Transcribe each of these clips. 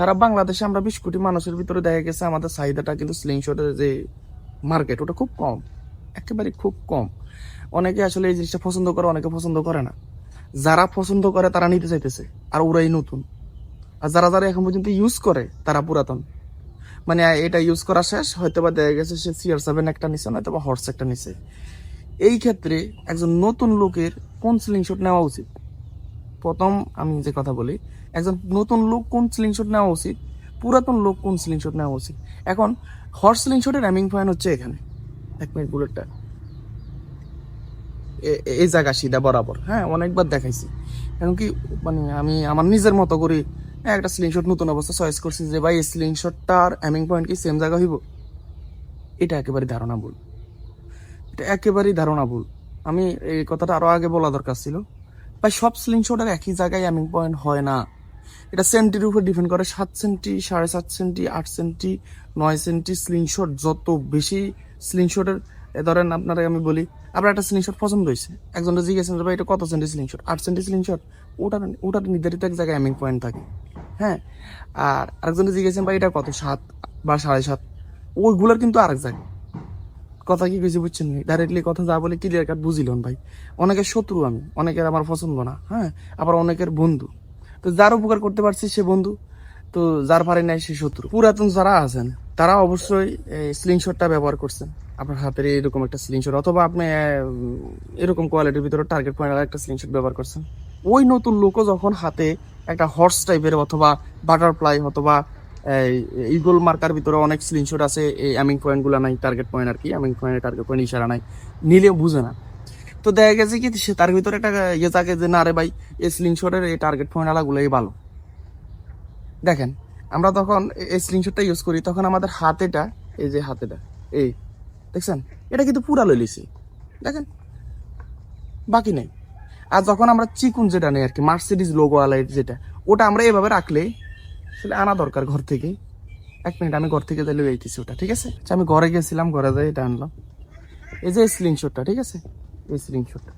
সারা বাংলাদেশে আমরা বিশ কোটি মানুষের ভিতরে দেখা গেছে আমাদের চাহিদাটা কিন্তু স্লিংশটের যে মার্কেট ওটা খুব কম, একেবারে খুব কম। অনেকে আসলে এই জিনিসটা পছন্দ করে, অনেকে পছন্দ করে না। যারা পছন্দ করে, তারা নিতে চাইতেছে, আর ওরাই নতুন। আর যারা যারা এখন পর্যন্ত ইউজ করে, তারা পুরাতন। মানে এটা ইউজ করা শেষ হয়তো বা দেখা গেছে সে সিআর সেভেন একটা নিছে নয়তো বা হর্স একটা নিছে। এই ক্ষেত্রে একজন নতুন লোকের কোন স্লিংশট নেওয়া উচিত? প্রথম আমি যে কথা বলি একজন নতুন লোক কোন স্লিংশট নেওয়া উচিত? পুরাতন লোক কোন স্লিংশট নেওয়া উচিত? এখন হর্স স্লিংশটের র্যামিং পয়েন্ট হচ্ছে এখানে। এক মিনিট বুলেটটা এই জায়গা সিধা বরাবর। হ্যাঁ অনেকবার দেখাইছি। এখন কি মানে আমি আমার নিজের মতো করে একটা স্লিংশট নতুন অবস্থা চয়েস করছি যে, ভাই, এই স্লিংশটটার অ্যামিং পয়েন্ট কি সেম জায়গা হইব? এটা একেবারে ধারণা ভুল এটা একেবারেই ধারণা ভুল আমি এই কথাটা আরও আগে বলা দরকার ছিল। ভাই, সব স্লিংশটের একই জায়গায় অ্যামিং পয়েন্ট হয় না। এটা সেন্টির উপর ডিপেন্ড করে। সাত সেন্টি সাড়ে সাত সেন্টি আট সেন্টি নয় সেন্টি স্লিংশট যত বেশি স্লিংশটের ধরেন আপনারা আমি বলি, আপনার একটা স্লিংশট পছন্দ হয়েছে। একজনটা জিজ্ঞেসেন ভাই, এটা কত সেন্টি স্লিংশট আট সেন্টি স্লিংশট ওটার ওটার নির্ধারিত এক জায়গায় অ্যামিং পয়েন্ট থাকে। হ্যাঁ? আর আরেকজনটা জিজ্ঞেসেন, ভাই, এটা কত? সাত বা সাড়ে সাত? ওইগুলোর কিন্তু আরেক জায়গায় কথা কি কিছু বুঝছেন ভাই? ডাইরেক্টলি কথা যা বলে ক্লিয়ার কাট বুঝিলেন ভাই। অনেকের শত্রু আমি, অনেকের আমার পছন্দ না হ্যাঁ? আবার অনেকের বন্ধু। তো যার উপকার করতে পারছি সে বন্ধু, তো যার পারে নাই সে শত্রু। পুরাতন যারা আছেন, তারা অবশ্যই স্লিংশটটা ব্যবহার করছেন। আপনার হাতের এরকম একটা স্লিংশট অথবা আপনি এরকম কোয়ালিটির ভিতরে টার্গেট পয়েন্ট একটা স্লিংশট ব্যবহার করছেন। ওই নতুন লোকও যখন হাতে একটা হর্স টাইপের অথবা বাটারফ্লাই অথবা ইগল মার্কার ভিতরে অনেক স্লিংশট আছে, এই অ্যামিং পয়েন্টগুলো নাই টার্গেট পয়েন্ট আর কি অ্যামিং পয়েন্ট টার্গেট পয়েন্ট ইশারা নাই, নিলেও বুঝে না। তো দেখা গেছে কি সে তার ভিতরে একটা ইয়ে থাকে যে না রে ভাই এই স্লিংশটের এই টার্গেট পয়েন্ট আলাগুলোই ভালো। দেখেন আমরা তখন এই স্লিংশটটা ইউজ করি তখন আমাদের হাতেটা এই যে হাতেটা এই দেখছেন? এটা কিন্তু পুরা লইলিছি দেখেন? বাকি নেই। আর যখন আমরা চিকুন যেটা নেই আর কি মার্সিডিজ লোগো আলাই যেটা ওটা আমরা এভাবে রাখলে আসলে আনা দরকার ঘর থেকে। এক মিনিট আমি ঘর থেকে যাইলে এইতেছি ওটা ঠিক আছে? আচ্ছা, আমি ঘরে গেছিলাম ঘরে যাই এটা আনলাম। এই যে স্লিংশটটা ঠিক আছে? এই স্লিংশটটা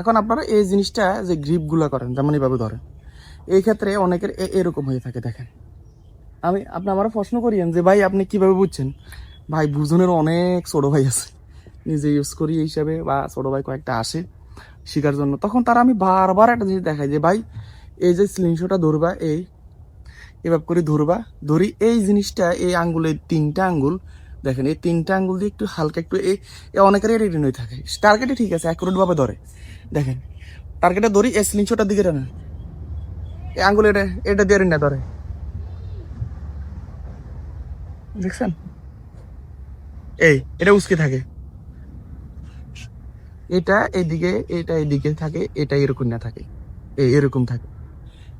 এখন আপনারা এই জিনিসটা যে গ্রিপগুলো করেন যেমন এইভাবে ধরেন, এই ক্ষেত্রে অনেকের এরকম হয়ে থাকে, দেখেন। আমি, আপনি আমার প্রশ্ন করিয়েন যে, ভাই, আপনি কীভাবে বুঝছেন? ভাই বুঝনের অনেক ছোট ভাই আছে। নিজে ইউজ করি এই হিসাবে, বা ছোট ভাই কয়েকটা আসে শেখার জন্য। তখন তারা আমি বারবার একটা জিনিস দেখাই যে, ভাই, এই যে স্লিংশটা ধরবা, এই, এভাবে করে ধরবা, ধরি এই জিনিসটা, এই আঙ্গুলের তিনটা আঙ্গুল দেখেন, এই তিনটা আঙ্গুল দিয়ে একটু হালকা একটু এই অনেকের রেডি হয়ে থাকে। টার্গেটে ঠিক আছে অ্যাকুরেট ভাবে ধরে। দেখেন টার্গেটে ধরি, এই স্লিংশটার দিকে টানে এই আঙ্গুল এটা এটা দিয়ে না, ধরে। দেখছেন? এই, এটা উস্কে থাকে। এটা এইদিকে এটা এইদিকে থাকে, এটা এরকম না থাকে। এই এরকম থাকে।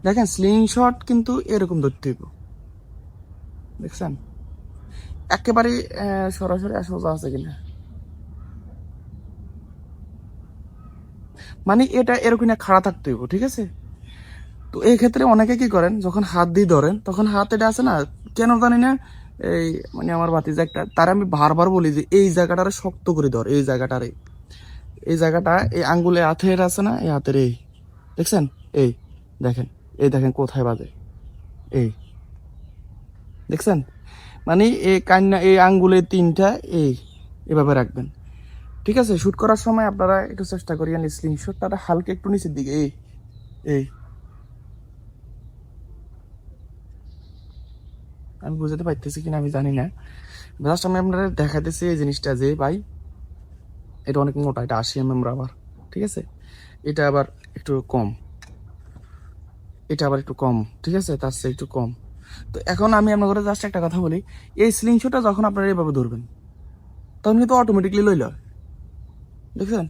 দেখেন স্লিং শট কিন্তু এরকম ধরতে হইব। দেখছেন? একেবারে সরাসরি সোজা আছে কিনা মানে এটা এরকম খাড়া থাকতে হইব, ঠিক আছে? তো এই ক্ষেত্রে অনেকে কি করেন, যখন হাত দিয়ে ধরেন, তখন হাত এটা আছে না, কেন জানি না, এই মানে আমার ভাতিজা একটা, তার আমি বারবার বলি যে, এই জায়গাটারে শক্ত করে ধর, এই জায়গাটারে। এই জায়গাটা, এই আঙ্গুলে হাতের আছে না, এই হাতের এই। দেখছেন? এই দেখেন এই দেখেন কোথায় বাজে। এই। দেখছেন? মানে এই কান্না এই আঙ্গুলে তিনটা এই এভাবে রাখবেন। ঠিক আছে? শ্যুট করার সময় আপনারা একটু চেষ্টা করিয়েন স্লিং শটটা হালকা একটু নিচের দিকে এই এই আমি বুঝতে পারতেছি কিনা আমি জানি না। জাস্ট আমি আপনাদের দেখাতেছি এই জিনিসটা যে, ভাই, এটা অনেক মোটা, এটা আশি এম এম রাবার ঠিক আছে? এটা আবার একটু কম। এটা আবার একটু কম, ঠিক আছে? তার চেয়ে একটু কম। তো এখন আমি আপনাদের জাস্ট একটা কথা বলি। এই স্লিংশটটা যখন আপনারা এইভাবে ধরবেন, তখন কিন্তু অটোমেটিকলি লইল। দেখছেন?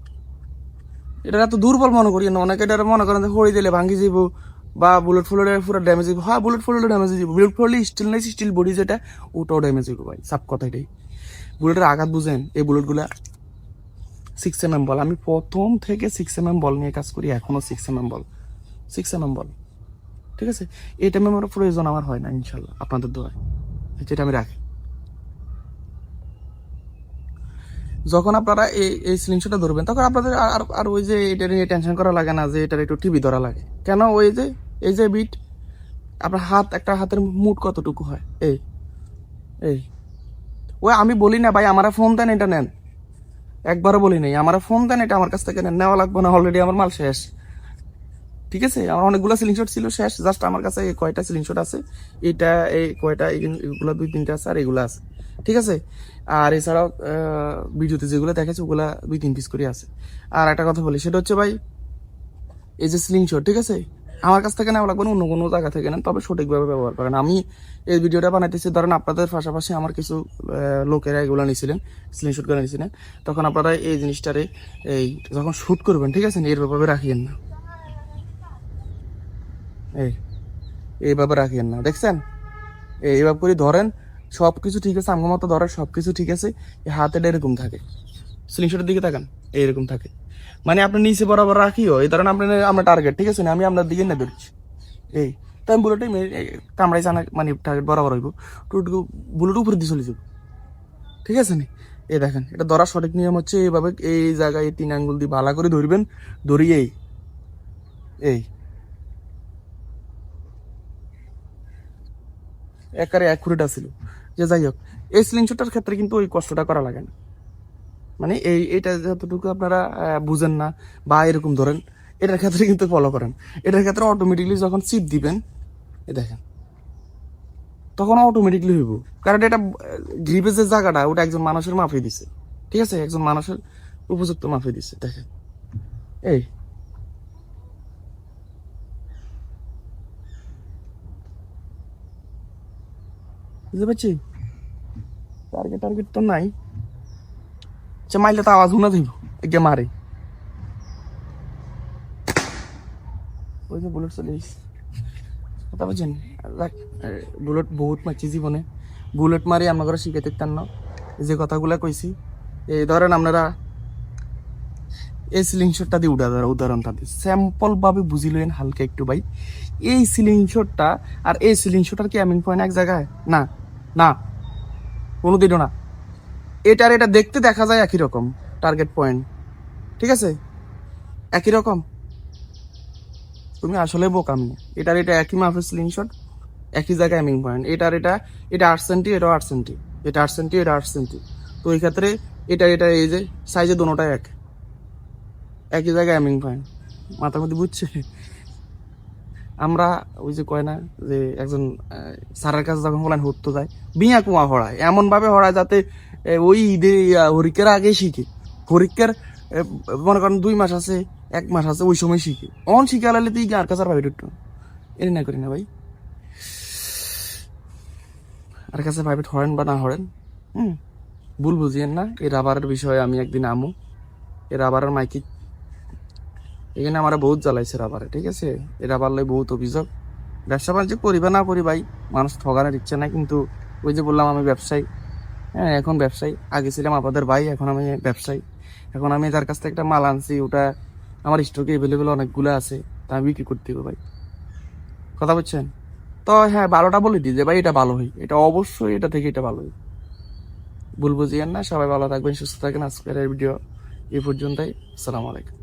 এটা এত দুর্বল মনে করি না, অনেকে এটা মনে করেন যে হড়ি দিলে ভাঙ্গি যাব বা বুলেট ফুলের পুরো ড্যামেজ দিব হ্যাঁ বুলেট ফুলের ড্যামেজ দিব বুলেট ফুলের স্টিল নাই স্টিল বডি যেটা, ওটাও ড্যামেজ হইব ভাই সাপ কথা এটাই। বুলেটের আঘাত বুঝেন, এই বুলেটগুলা সিক্স এম এম বল আমি প্রথম থেকে সিক্স এম এম বল নিয়ে কাজ করি এখনও six M M ball six M M ball ঠিক আছে? এই টাইমে আমার প্রয়োজন, আমার হয় না, ইনশাল্লাহ, আপনাদের দোয়ায়। যেটা আমি রাখি। যখন আপনারা এই এই স্লিংশটটা ধরবেন, তখন আপনাদের আর, আর- ওই যে এটা নিয়ে টেনশন করা লাগে না, যে এটার একটু টিভি ধরা লাগে। কেন? ওই যে, এই যে বিট আপনার হাত, একটা হাতের মুট কতটুকু হয়? এই এই। ওই আমি বলি না, ভাই, আমার ফোন দেন, এটা নেন। একবারও বলি নাই, আমার ফোন দেন, এটা আমার কাছ থেকে নেন। নেওয়া লাগবে না অলরেডি আমার মাল শেষ। ঠিক আছে? আমার অনেকগুলো সিলিং শট ছিল শেষ জাস্ট আমার কাছে কয়টা সিলিং শট আছে, এটা, এই কয়টা এগুলো দুই, তিনটা আছে আর এগুলো আছে, ঠিক আছে? আর এছাড়াও ভিডিওতে যেগুলো দেখেছে ওগুলা দুই, তিন পিস করে আছে। আর একটা কথা বলি, সেটা হচ্ছে ভাই, এই যে স্লিং শট ঠিক আছে? আমার কাছ থেকে নেওয়া লাগবে অন্য কোনো জায়গা থেকে নেন, তবে সঠিকভাবে ব্যবহার করেন। আমি এই ভিডিওটা বানাইতেছি, ধরেন আপনাদের পাশাপাশি আমার কিছু লোকেরা এগুলো নিয়েছিলেন স্লিং শট করে নিয়েছিলেন তখন আপনারা এই জিনিসটারে, এই, যখন শ্যুট করবেন, ঠিক আছে? এইভাবে রাখিয়েন না। এই, এইভাবে রাখিয়েন না। দেখছেন? এই, এইভাবে করে ধরেন সব কিছু ঠিক আছে, আমার মতো ধরেন সব কিছু ঠিক আছে হাতেটা এরকম থাকে। স্লিংশটের দিকে তাকান, এইরকম থাকে। মানে আপনি নিচে বরাবর রাখিও, এই ধরেন আপনার আমরা টার্গেট ঠিক আছে? না, আমি আপনার দিকে না ধরছি। এই তাই আমি বুলেটে কামড়াই জানা মানে টার্গেট বরাবর হইব। টুটু বুলেট উপরে দিয়ে চলে যাব। ঠিক আছে নি? এই দেখেন, এটা ধরার সঠিক নিয়ম হচ্ছে এইভাবে এই জায়গায় তিন আঙ্গুল দিয়ে ভালো করে ধরবেন ধরিয়ে এই একারে অ্যাকুরেট আছিল যে যাই হোক, এই স্লিংশটার ক্ষেত্রে কিন্তু ওই কষ্টটা করা লাগে না। মানে এই এটা যতটুকু আপনারা বুঝেন না বা এরকম ধরেন, এটার ক্ষেত্রে কিন্তু ফলো করেন। এটার ক্ষেত্রে অটোমেটিকলি যখন চিপ দিবেন, এ দেখেন, তখন অটোমেটিকলি হইব। কারণ এটা গ্রিপের যে জায়গাটা, ওটা একজন মানুষের মাফে দিছে। ঠিক আছে? একজন মানুষের উপযুক্ত মাফে দিছে। দেখেন, এই বুঝতে পারছি? টার্গেট টার্গেট তো নাই। আচ্ছা মাইলে তো আওয়াজ শুনে দিব, একে মারে। ওই যে বুলেট চলে কথা বলছেন বুলেট বহুত মারছি জীবনে। বুলেট মারি আমার শিখাইতে পারতাম না। যে কথাগুলো কইছি, এই ধরেন আপনারা এই সিলিং শটটা দিয়ে উঠা ধরা উদাহরণটা দিয়ে। স্যাম্পল ভাবে বুঝি লইন হালকা একটু ভাই। এই সিলিং শটটা আর এই সিলিং শটার কি এমন পয়েন্ট এক জায়গায়? না। না, কোনোদিনও না। এটার এটা দেখতে দেখা যায় একই রকম টার্গেট পয়েন্ট ঠিক আছে? একই রকম? তুমি আসলে বোকামি। এটার এটা একই মাফের স্লিং শট একই জায়গায় এমিং পয়েন্ট এটার এটা এটা আট সেন্টি এটাও আট সেন্টি এটা আট সেন্টি এটা আট সেন্টি তো এই ক্ষেত্রে এটা এটা এই যে সাইজে দোনোটাই এক। একই জায়গায় এমিং পয়েন্ট মাথার মধ্যে বুঝছে? আমরা ওই যে কয় না যে একজন আহ, স্যারের কাছে যখন বলেন হতো যায়। বিয়া কুয়া হড়ায়। এমন ভাবে হড়ায় যাতে ওই ঈদে হরিকের আগে শিখে। হরিকের মনে করেন দুই মাস আছে এক মাস আছে ওই সময় শিখে। অন শিখে আলালে তুই আর কাছে ভাবি একটু এর না। করি না ভাই। আর কাছে প্রাইভেট হরেন বা না হরেন হুম। ভুল বুঝিয়েন না। এই রাবারের বিষয়ে আমি একদিন আমু। এই রাবারের মাইকি এখানে আমার বহুত জ্বালাইছে রাবারে, ঠিক আছে? এই রাবার বহুত অভিযোগ। ব্যবসা বাণিজ্য করিবে না করি ভাই, মানুষ ঠগানোর ইচ্ছে নাই, কিন্তু ওই যে বললাম আমি ব্যবসায়ী হ্যাঁ এখন ব্যবসায়ী। আগে ছিলাম আপনাদের ভাই, এখন আমি ব্যবসায়ী। এখন আমি যার কাছ থেকে একটা মাল আনছি, ওটা আমার স্টকে অ্যাভেলেবেল অনেকগুলো আছে, তা আমি বিক্রি করতে হবে ভাই। কথা বলছেন তো হ্যাঁ ভালোটা বলে দিই যে ভাই, এটা ভালো হয়। এটা অবশ্যই এটা থেকে এটা ভালো হয়। ভুল বুঝিয়েন না, সবাই ভালো থাকবেন, সুস্থ থাকবেন। আজকের ভিডিও এই পর্যন্তই। আসসালামু আলাইকুম।